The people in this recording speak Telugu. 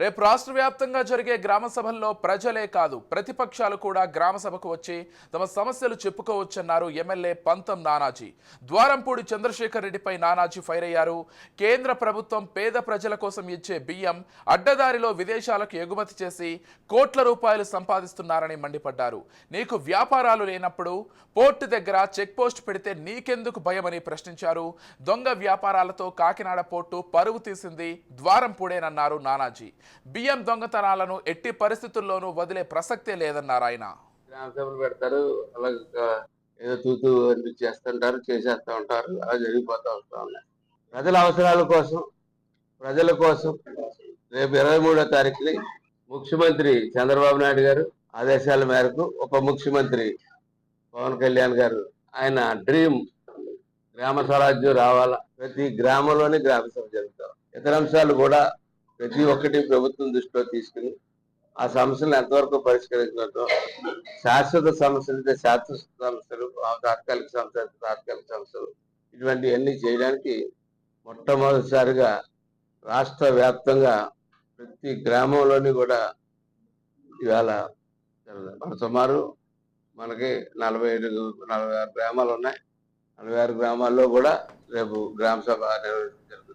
రేపు రాష్ట్ర వ్యాప్తంగా జరిగే గ్రామ సభల్లో ప్రజలే కాదు ప్రతిపక్షాలు కూడా గ్రామ సభకు వచ్చి తమ సమస్యలు చెప్పుకోవచ్చన్నారు ఎమ్మెల్యే పంతం నానాజీ. ద్వారంపూడి చంద్రశేఖర్ రెడ్డిపై నానాజీ ఫైర్ అయ్యారు. కేంద్ర ప్రభుత్వం పేద ప్రజల కోసం ఇచ్చే బియ్యం అడ్డదారిలో విదేశాలకు ఎగుమతి చేసి కోట్ల రూపాయలు సంపాదిస్తున్నారని మండిపడ్డారు. నీకు వ్యాపారాలు లేనప్పుడు పోర్టు దగ్గర చెక్ పోస్ట్ పెడితే నీకెందుకు భయమని ప్రశ్నించారు. దొంగ వ్యాపారాలతో కాకినాడ పోర్టు పరువు తీసింది ద్వారంపూడేనన్నారు నానాజీ. బియ్యం దొంగతనాలను ఎట్టి పరిస్థితుల్లోనూ వదిలే ప్రసక్తే లేదన్నారు ఆయన. పెడతారు అలాగే ఏదో తూతూ చేస్తుంటారు చేసేస్తూ ఉంటారు అలా జరిగిపోతూ వస్తూ ఉన్నాయి. ప్రజల అవసరాల కోసం ప్రజల కోసం రేపు ఇరవై మూడో తారీఖుని ముఖ్యమంత్రి చంద్రబాబు నాయుడు గారు ఆదేశాల మేరకు ఉప ముఖ్యమంత్రి పవన్ కళ్యాణ్ గారు ఆయన డ్రీమ్ గ్రామ స్వరాజ్యం రావాలా ప్రతి గ్రామంలోనే గ్రామ సభ జరుగుతాం. ఇతర అంశాలు కూడా ప్రతి ఒక్కటి ప్రభుత్వం దృష్టిలో తీసుకుని ఆ సమస్యలను ఎంతవరకు పరిష్కరించడంతో శాశ్వత సమస్యలు అయితే శాశ్వత సమస్యలు ఆ తాత్కాలిక సమస్యలు అయితే తాత్కాలిక సమస్యలు ఇటువంటివన్నీ చేయడానికి మొట్టమొదటిసారిగా రాష్ట్ర వ్యాప్తంగా ప్రతి గ్రామంలోని కూడా ఇవాళ మన సుమారు మనకి నలభై ఏడు నలభై ఆరు గ్రామాలు ఉన్నాయి. నలభై ఆరు గ్రామాల్లో కూడా రేపు గ్రామ సభ నిర్వహించారు